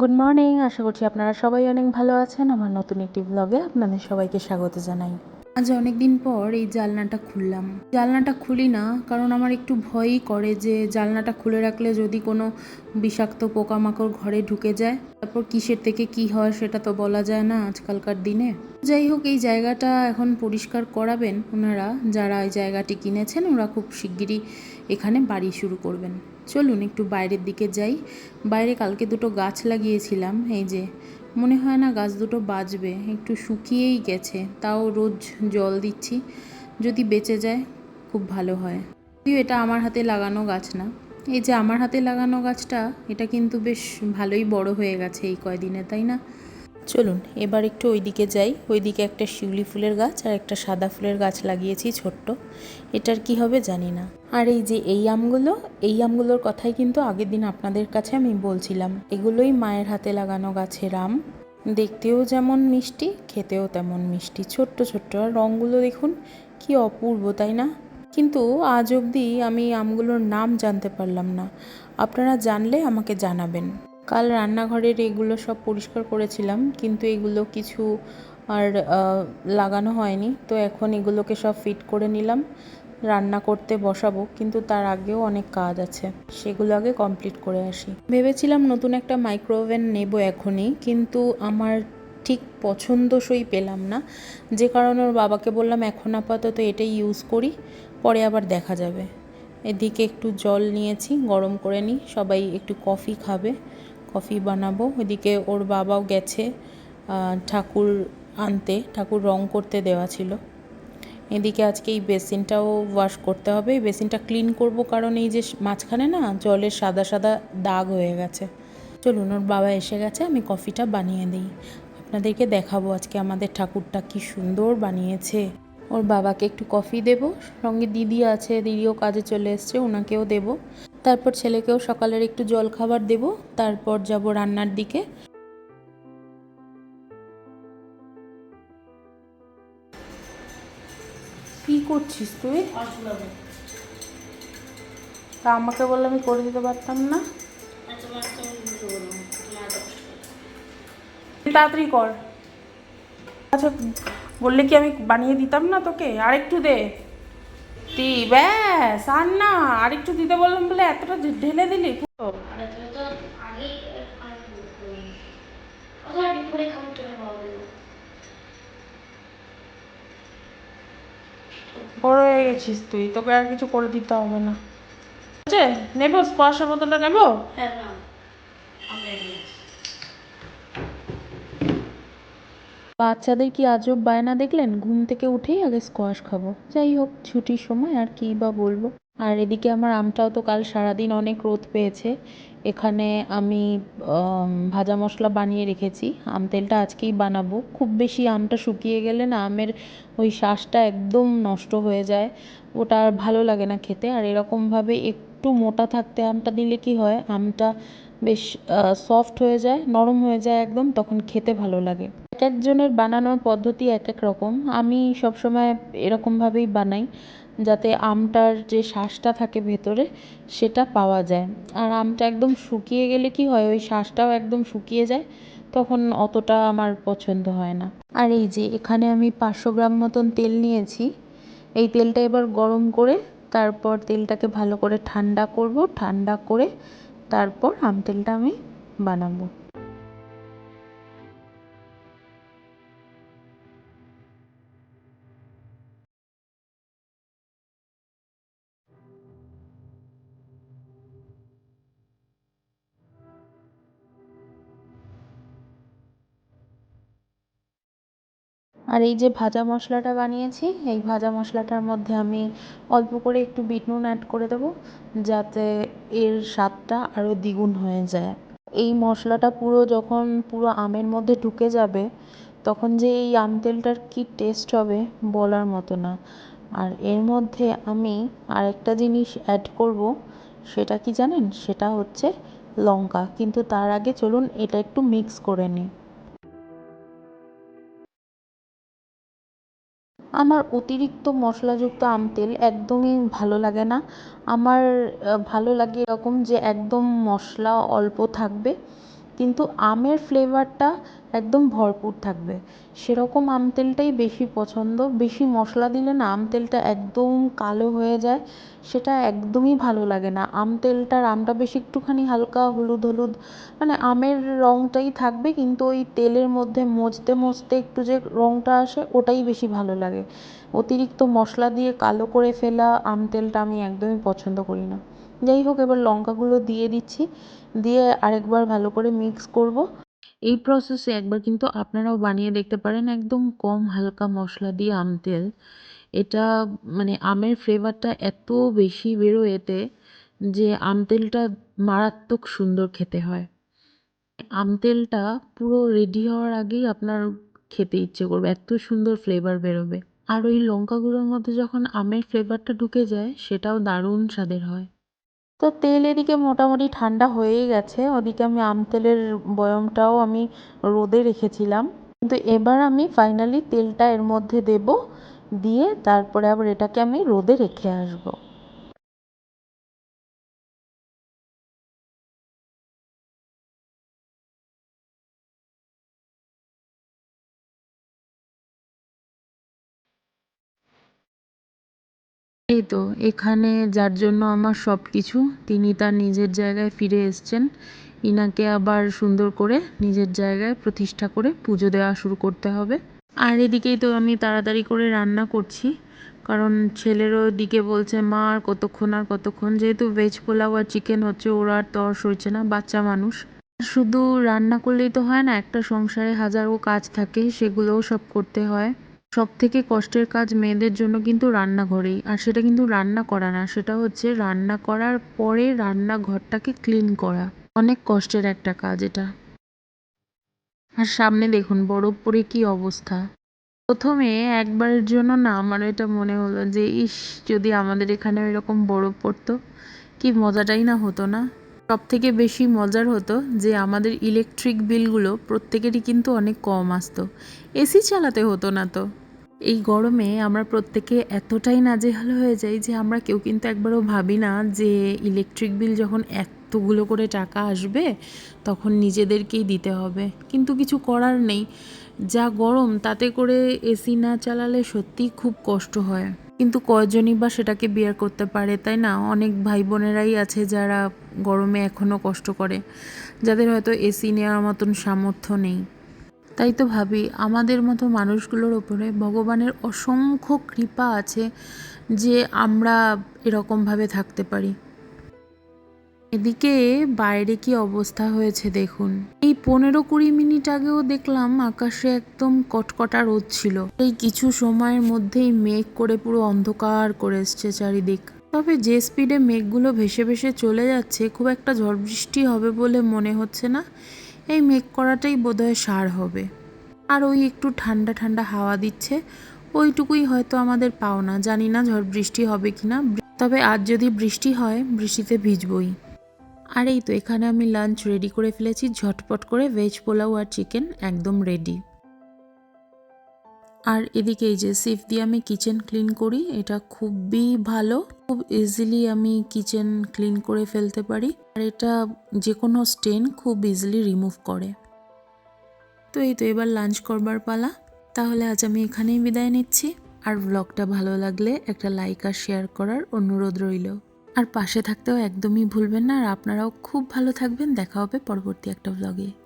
Good morning আশা করছি আপনারা সবাই অনেক ভালো আছেন। আমার নতুন একটি ব্লগে আপনাদের সবাইকে স্বাগত জানাই। আজ অনেক দিন পর এই জালনাটা খুললাম। জালনাটা খুলি না, কারণ আমার একটু ভয়ই করে যে জালনাটা খুলে রাখলে যদি কোনো বিষাক্ত পোকামাকড় ঘরে ঢুকে যায়, তারপর কিসের থেকে কি হয় সেটা তো বলা যায় না আজকালকার দিনে। যাই হোক, এই জায়গাটা এখন পরিষ্কার করাবেন ওনারা। যারা এই জায়গাটি কিনেছেন, ওরা খুব শিগগিরই এখানে বাড়ি শুরু করবেন। চলুন একটু বাইরের দিকে যাই। বাইরে কালকে দুটো গাছ লাগিয়েছিলাম, এই যে মনে হয় না গাছ দুটো বাঁচবে একটু শুকিয়েই গেছে, তাও রোজ জল দিচ্ছি, যদি বেঁচে যায় খুব ভালো হয়। যদিও এটা আমার হাতে লাগানো গাছ না। এই যে আমার হাতে লাগানো গাছটা, এটা কিন্তু বেশ ভালোই বড় হয়ে গেছে এই কয়দিনে, তাই না? চলুন, এবার একটু ওইদিকে যাই। ওইদিকে একটা শিউলি ফুলের গাছ আর একটা সাদা ফুলের গাছ লাগিয়েছি ছোট্ট। এটার কি হবে জানি না। আর এই যে এই আমগুলো, এই আমগুলোর কথাই কিন্তু আগের দিন আপনাদের কাছে আমি বলছিলাম। এগুলোই মায়ের হাতে লাগানো গাছের আম। দেখতেও যেমন মিষ্টি, খেতেও তেমন মিষ্টি। ছোট্ট ছোট্ট। আর রঙগুলো দেখুন, কি অপূর্ব, তাই না? কিন্তু আজ অবধি আমি আমগুলোর নাম জানতে পারলাম না। আপনারা জানলে আমাকে জানাবেন। কাল রান্নাঘরের এগুলো সব পরিষ্কার করেছিলাম, কিন্তু এগুলো কিছু আর লাগানো হয়নি। তো এখন এগুলোকে সব ফিট করে নিলাম, রান্না করতে বসাবো, কিন্তু তার আগেও অনেক কাজ আছে। সেগুলো আগে কমপ্লিট করে আসি। ভেবেছিলাম নতুন একটা মাইক্রোওভেন নেব এখনই, কিন্তু আমার ঠিক পছন্দসই পেলাম না। যে কারণে ওর বাবাকে বললাম, এখন আপাতত এটাই ইউজ করি, পরে আবার দেখা যাবে। এদিকে একটু জল নিয়েছি, গরম করে নিই, সবাই একটু কফি খাবে। কফি বানাবো। ওইদিকে ওর বাবাও গেছে ঠাকুর আনতে। ঠাকুর রং করতে দেওয়া ছিল। এদিকে আজকে এই বেসিনটাও ওয়াশ করতে হবে। এই বেসিনটা ক্লিন করব কারণ এই যে মাঝখানে না জলের সাদা সাদা দাগ হয়ে গেছে। চলুন, ওর বাবা এসে গেছে, আমি কফিটা বানিয়ে দিই। আপনাদেরকে দেখাবো আজকে আমাদের ঠাকুরটা কি সুন্দর বানিয়েছে। ওর বাবাকে একটু কফি দেব। সঙ্গে দিদি আছে, দিদিও কাজে চলে এসছে, ওনাকেও দেব। তারপর ছেলেকেও সকালের একটু জল খাবার দেব তারপর যাব রান্নার দিকে। কি করছিস তুই? তা আমাকে বললে আমি করে দিতে পারতাম না। তাড়াতাড়ি কর। আচ্ছা বললে কি আমি বানিয়ে দিতাম না তোকে? আরেকটু দে। তুই ব্যাস, আর না, আরেকটু দিতে বললাম বলে এতটা ঢেলে দিলি। পুরো বড় হয়ে গেছিস তুই, তোকে আর কিছু করে দিতে হবে না। নেব স্পর্শ বোতলটা নেব? বাচ্চাদের কি আজব বায়না দেখলেন? ঘুম থেকে উঠেই আগে স্কোয়াশ খাব। যাই হোক, ছুটির সময় আর কী বা বলব। আর এদিকে আমার আমটাও তো কাল সারাদিন অনেক রোদ পেয়েছে। এখানে আমি ভাজা মশলা বানিয়ে রেখেছি। আম তেলটা আজকেই বানাবো। খুব বেশি আমটা শুকিয়ে গেলে না আমের ওই শ্বাসটা একদম নষ্ট হয়ে যায়। ওটা আর ভালো লাগে না খেতে। আর এরকমভাবে একটু মোটা থাকতে আমটা দিলে কি হয়? আমটা বেশ সফট হয়ে যায়, নরম হয়ে যায় একদম, তখন খেতে ভালো লাগে। এক একজনের বানানোর পদ্ধতি এক এক রকম। আমি সবসময় এরকমভাবেই বানাই, যাতে আমটার যে শ্বাসটা থাকে ভেতরে, সেটা পাওয়া যায়। আর আমটা একদম শুকিয়ে গেলে কি হয়, ওই শ্বাসটাও একদম শুকিয়ে যায়, তখন অতটা আমার পছন্দ হয় না। আর এই যে এখানে আমি পাঁচশো গ্রাম মতন তেল নিয়েছি, এই তেলটা এবার গরম করে তারপর তেলটাকে ভালো করে ঠান্ডা করব। ঠান্ডা করে তারপর আম তেলটা আমি বানাবো। আর এই যে ভাজা মশলাটা বানিয়েছি, এই ভাজা মশলাটার মধ্যে আমি অল্প করে একটু বিট নুন অ্যাড করে দেবো, যাতে এর স্বাদটা আরও দ্বিগুণ হয়ে যায়। এই মশলাটা পুরো যখন পুরো আমের মধ্যে ঢুকে যাবে, তখন যে এই আম তেলটার কী টেস্ট হবে বলার মতো না। আর এর মধ্যে আমি আরেকটা জিনিস অ্যাড করব, সেটা কি জানেন? সেটা হচ্ছে লঙ্কা। কিন্তু তার আগে চলুন এটা একটু মিক্স করে নিই। আমার অতিরিক্ত মশলাযুক্ত আম তেল একদমই ভালো লাগে না। আমার ভালো লাগে এরকম যে একদম মশলা অল্প থাকবে। কিন্তু আমের ফ্লেভারটা একদম ভরপুর থাকবে। সেরকম আম তেলটাই বেশি পছন্দ। বেশি মশলা দিলে না আম তেলটা একদম কালো হয়ে যায়। সেটা একদমই ভালো লাগে না। আম তেলটার আমটা বেশি একটুখানি হালকা হলুদ হলুদ মানে আমের রঙটাই থাকবে কিন্তু ওই তেলের মধ্যে মজতে মজতে একটু যে রঙটা আসে ওটাই বেশি ভালো লাগে। অতিরিক্ত মশলা দিয়ে কালো করে ফেলা আম তেলটা আমি একদমই পছন্দ করি না। যাই হোক, এবার লঙ্কাগুলো দিয়ে দিচ্ছি। দিয়ে আরেকবার ভালো করে মিক্স করব। এই প্রসেসে একবার কিন্তু আপনারাও বানিয়ে দেখতে পারেন, একদম কম হালকা মশলা দিয়ে আম তেল। এটা মানে আমের ফ্লেভারটা এত বেশি বেরোয় এতে যে আম তেলটা মারাত্মক সুন্দর খেতে হয়। আম তেলটা পুরো রেডি হওয়ার আগেই আপনার খেতে ইচ্ছে করবে, এত সুন্দর ফ্লেভার বেরোবে। আর ওই লঙ্কা গুঁড়োর মধ্যে যখন আমের ফ্লেভারটা ঢুকে যায়, সেটাও দারুণ স্বাদের হয়। তো তেল এদিকে মোটামুটি ঠান্ডা হয়েই গেছে। ওদিকে আমি আম তেলের বয়মটাও আমি রোদে রেখেছিলাম। কিন্তু এবার আমি ফাইনালি তেলটা এর মধ্যে দেব, দিয়ে তারপরে আবার এটাকে আমি রোদে রেখে আসব। এই তো, এখানে যার জন্য আমার সব কিছু তিনি তার নিজের জায়গায় ফিরে এসছেন। ইনাকে আবার সুন্দর করে নিজের জায়গায় প্রতিষ্ঠা করে পুজো দেওয়া শুরু করতে হবে। আর এদিকেই তো আমি তাড়াতাড়ি করে রান্না করছি, কারণ ছেলেরও দিকে বলছে, মা, আর কতক্ষণ আর কতক্ষণ? যেহেতু ভেজ পোলাও আর চিকেন হচ্ছে, ওরা আর তর্স হচ্ছে না, বাচ্চা মানুষ। শুধু রান্না করলেই তো হয় না, একটা সংসারে হাজারো কাজ থাকে, সেগুলোও সব করতে হয়। সব থেকে কষ্টের কাজ মেয়েদের জন্য কিন্তু রান্নাঘরেই। আর সেটা কিন্তু রান্না করা না, সেটা হচ্ছে রান্না করার পরে রান্নাঘরটাকে ক্লিন করা। অনেক কষ্টের একটা কাজ এটা। আর সামনে দেখুন বরফ পরে কি অবস্থা। প্রথমে একবারের জন্য না আমার এটা মনে হলো যে, ইস, যদি আমাদের এখানে এরকম বরফ পড়তো, কি মজাটাই না হতো না। সব থেকে বেশি মজার হতো যে, আমাদের ইলেকট্রিক বিলগুলো প্রত্যেকেরই কিন্তু অনেক কম আসতো। এসি চালাতে হতো না তো। এই গরমে আমরা প্রত্যেকে এতটাই নাজেহাল হয়ে যাই যে আমরা কেউ কিন্তু একবারও ভাবি না যে ইলেকট্রিক বিল যখন এতগুলো করে টাকা আসবে, তখন নিজেদেরকেই দিতে হবে। কিন্তু কিছু করার নেই। যা গরম, তাতে করে এসি না চালালে সত্যিই খুব কষ্ট হয়। কিন্তু কয়জনই বা সেটাকে বিয়ার করতে পারে, তাই না? অনেক ভাই বোনেরাই আছে যারা গরমে এখনও কষ্ট করে। যাদের হয়তো এসি নেওয়ার মতন সামর্থ্য নেই। তাই তো ভাবি, আমাদের মতো মানুষগুলোর ওপরে ভগবানের অসংখ্য কৃপা আছে যে আমরা এরকমভাবে থাকতে পারি। এদিকে বাইরে কি অবস্থা হয়েছে দেখুন। এই পনেরো কুড়ি মিনিট আগেও দেখলাম আকাশে একদম কটকটা রোদ ছিল। এই কিছু সময়ের মধ্যেই মেঘ করে পুরো অন্ধকার করে এসছে চারিদিক। তবে যে স্পিডে মেঘগুলো ভেসে ভেসে চলে যাচ্ছে, খুব একটা ঝড় বৃষ্টি হবে বলে মনে হচ্ছে না। এই মেঘ করাটাই বোধহয় সার হবে। আর ওই একটু ঠান্ডা ঠান্ডা হাওয়া দিচ্ছে, ওইটুকুই হয়তো আমাদের পাওনা। জানি না ঝড় বৃষ্টি হবে কি না। তবে আজ যদি বৃষ্টি হয়, বৃষ্টিতে ভিজবই। আর এই তো, এখানে আমি লাঞ্চ রেডি করে ফেলেছি, ঝটপট করে ভেজ পোলাও আর চিকেন একদম রেডি আর এদিকে এই যে সিফ দিয়ে আমি কিচেন ক্লিন করি, এটা খুবই ভালো। খুব ইজিলি আমি কিচেন ক্লিন করে ফেলতে পারি। আর এটা যে কোনো স্টেন খুব ইজিলি রিমুভ করে। তো এই তো এবার লাঞ্চ করবার পালা। তাহলে আজ আমি এখানেই বিদায় নিচ্ছি। আর ব্লগটা ভালো লাগলে একটা লাইক আর শেয়ার করার অনুরোধ রইল। আর পাশে থাকতেও একদমই ভুলবেন না। আর আপনারাও খুব ভালো থাকবেন। দেখা হবে পরবর্তী একটা ব্লগে